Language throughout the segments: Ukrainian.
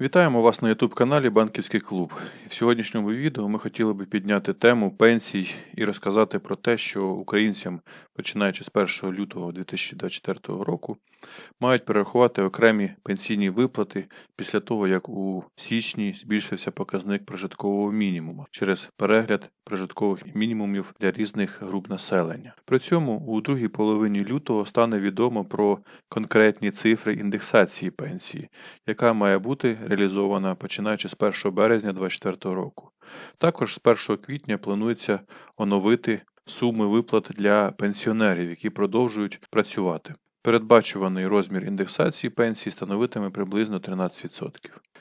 Вітаємо вас на YouTube каналі Банківський клуб. І в сьогоднішньому відео ми хотіли би підняти тему пенсій і розказати про те, що українцям, починаючи з 1 лютого 2024 року, мають перерахувати окремі пенсійні виплати після того, як у січні збільшився показник прожиткового мінімуму через перегляд прожиткових мінімумів для різних груп населення. При цьому у другій половині лютого стане відомо про конкретні цифри індексації пенсії, яка має бути реалізована починаючи з 1 березня 2024 року. Також з 1 квітня планується оновити суми виплат для пенсіонерів, які продовжують працювати. Передбачуваний розмір індексації пенсії становитиме приблизно 13%.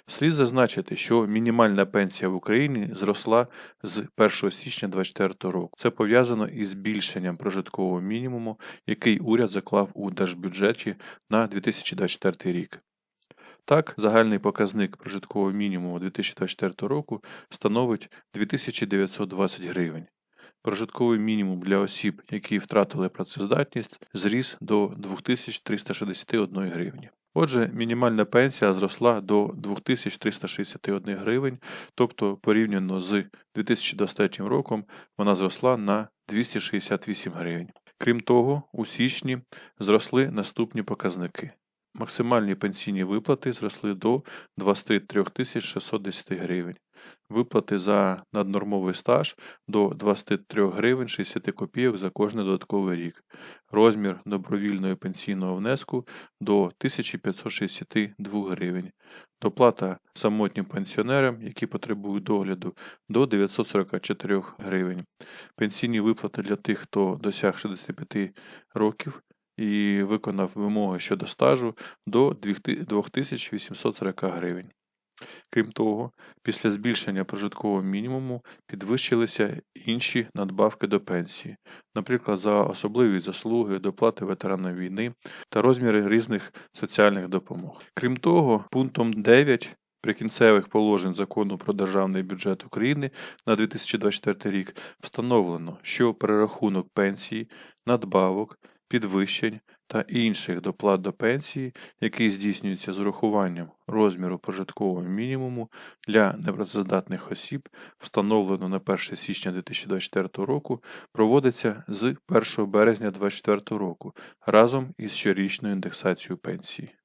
Слід зазначити, що мінімальна пенсія в Україні зросла з 1 січня 2024 року. Це пов'язано із збільшенням прожиткового мінімуму, який уряд заклав у держбюджеті на 2024 рік. Так, загальний показник прожиткового мінімуму 2024 року становить 2920 гривень. Прожитковий мінімум для осіб, які втратили працездатність, зріс до 2361 гривні. Отже, мінімальна пенсія зросла до 2361 гривень, тобто порівняно з 2023 роком вона зросла на 268 гривень. Крім того, у січні зросли наступні показники. Максимальні пенсійні виплати зросли до 23 610 гривень. Виплати за наднормовий стаж до 23 гривень 60 копійок за кожний додатковий рік. Розмір добровільного пенсійного внеску до 1562 гривень. Доплата самотнім пенсіонерам, які потребують догляду, до 944 гривень. Пенсійні виплати для тих, хто досяг 65 років і виконав вимоги щодо стажу до 2840 гривень. Крім того, після збільшення прожиткового мінімуму підвищилися інші надбавки до пенсії, наприклад, за особливі заслуги, доплати ветеранам війни та розміри різних соціальних допомог. Крім того, пунктом 9 прикінцевих положень закону про державний бюджет України на 2024 рік встановлено, що перерахунок пенсії, надбавок, підвищень та інших доплат до пенсії, який здійснюється з урахуванням розміру прожиткового мінімуму для непрацездатних осіб, встановлено на 1 січня 2024 року, проводиться з 1 березня 2024 року разом із щорічною індексацією пенсії.